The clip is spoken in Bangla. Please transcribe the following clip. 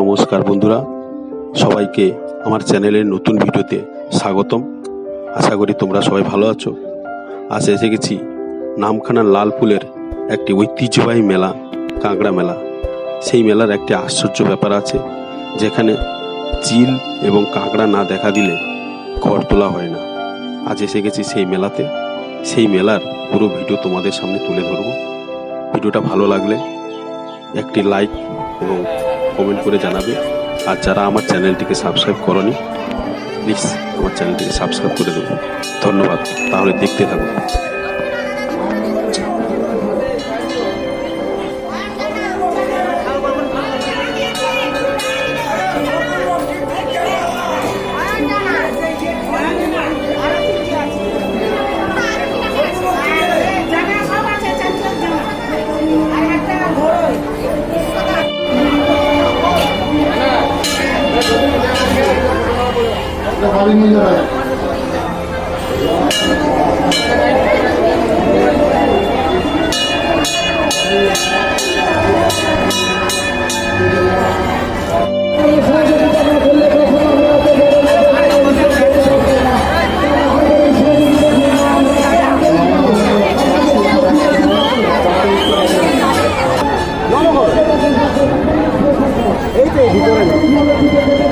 নমস্কার বন্ধুরা। সবাইকে আমার চ্যানেলের নতুন ভিডিওতে স্বাগতম। আশা করি তোমরা সবাই ভালো আছো। আজ এসে গেছি নামখানা লালপুলের একটি ঐতিহ্যবাহী মেলা, কাঁকড়া মেলা। সেই মেলার একটি আশ্চর্য ব্যাপার আছে, যেখানে চিল এবং কাঁকড়া না দেখা দিলে ঘর তোলা হয় না। আজ এসে গেছি সেই মেলাতে। সেই মেলার পুরো ভিডিও তোমাদের সামনে তুলে ধরবো। ভিডিওটা ভালো লাগলে একটি লাইক এবং কমেন্ট করে জানাবে। আর যারা আমার চ্যানেলটিকে সাবস্ক্রাইব করনি প্লিজ আমার চ্যানেলটিকে সাবস্ক্রাইব করে দেবো। ধন্যবাদ। তাহলে দেখতে থাকুন। একটা বাড়ি নিয়ে যাবেন এই তো ভিতরে